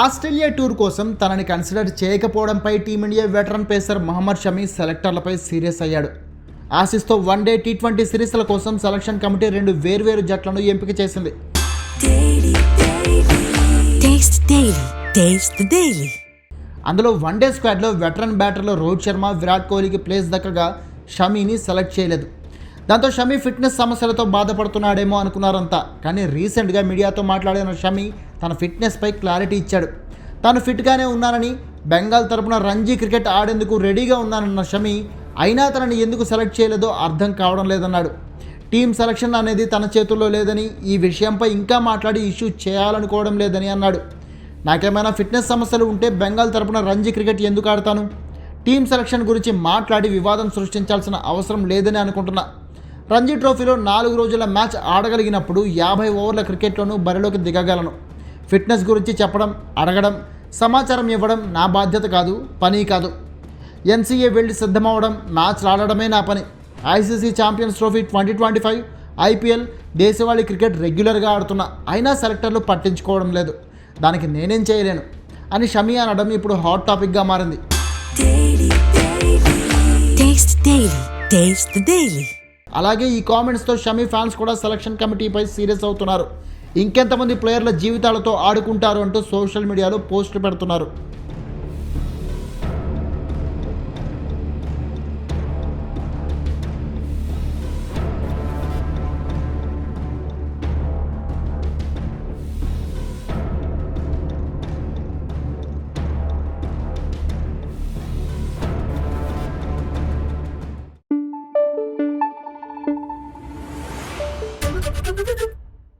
Australia tour కోసం తనని consider చేయకపోవడంపై team India veteran pacer Mohammed Shami సెలెక్టర్లపై serious అయ్యాడు. ఆసిస్తో వన్ డే టీ ట్వంటీ సిరీస్ల కోసం సెలక్షన్ కమిటీ రెండు వేర్వేరు జట్లను ఎంపిక చేసింది. అందులో వన్డే స్క్వాడ్లో వెటరన్ బ్యాటర్లు రోహిత్ శర్మ విరాట్ కోహ్లీకి ప్లేస్ దక్కగా షమీని సెలెక్ట్ చేయలేదు. దాంతో షమీ ఫిట్నెస్ సమస్యలతో బాధపడుతున్నాడేమో అనుకున్నారంతా. కానీ రీసెంట్గా మీడియాతో మాట్లాడిన షమీ తన ఫిట్నెస్పై క్లారిటీ ఇచ్చాడు. తాను ఫిట్గానే ఉన్నానని బెంగాల్ తరపున రంజీ క్రికెట్ ఆడేందుకు రెడీగా ఉన్నానన్న షమీ అయినా తనని ఎందుకు సెలెక్ట్ చేయలేదో అర్థం కావడం లేదన్నాడు. టీం సెలక్షన్ అనేది తన చేతుల్లో లేదని ఈ విషయంపై ఇంకా మాట్లాడి ఇష్యూ చేయాలనుకోవడం లేదని అన్నాడు. నాకేమైనా ఫిట్నెస్ సమస్యలు ఉంటే బెంగాల్ తరపున రంజీ క్రికెట్ ఎందుకు ఆడతాను? టీం సెలక్షన్ గురించి మాట్లాడి వివాదం సృష్టించాల్సిన అవసరం లేదని అనుకుంటున్నా. రంజీ ట్రోఫీలో నాలుగు రోజుల మ్యాచ్ ఆడగలిగినప్పుడు యాభై ఓవర్ల క్రికెట్లోనూ బరిలోకి దిగగలను. ఫిట్నెస్ గురించి చెప్పడం అడగడం సమాచారం ఇవ్వడం నా బాధ్యత కాదు పని కాదు. ఎన్సీఏ వెళ్ళి సిద్ధమవడం మ్యాచ్లు ఆడడమే నా పని. ICC champions trophy twenty twenty five IPL దేశవాళీ క్రికెట్ రెగ్యులర్గా ఆడుతున్నా. అయినా సెలెక్టర్లు పట్టించుకోవడం లేదు. దానికి నేనేం చేయలేను. అని షమీ అనడం ఇప్పుడు హాట్ టాపిక్గా మారింది. అలాగే ఈ కామెంట్స్తో షమీ ఫ్యాన్స్ కూడా సెలక్షన్ కమిటీపై సీరియస్ అవుతున్నారు. ఇంకెంతమంది ప్లేయర్ల జీవితాలతో ఆడుకుంటారు అంటూ సోషల్ మీడియాలో పోస్టులు పెడుతున్నారు. どっ!